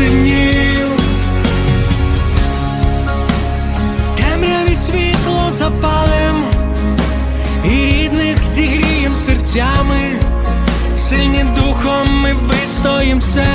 синів. В темряві світло запалим, і рідних зігрієм серцями, сильні духом ми вистоїм все,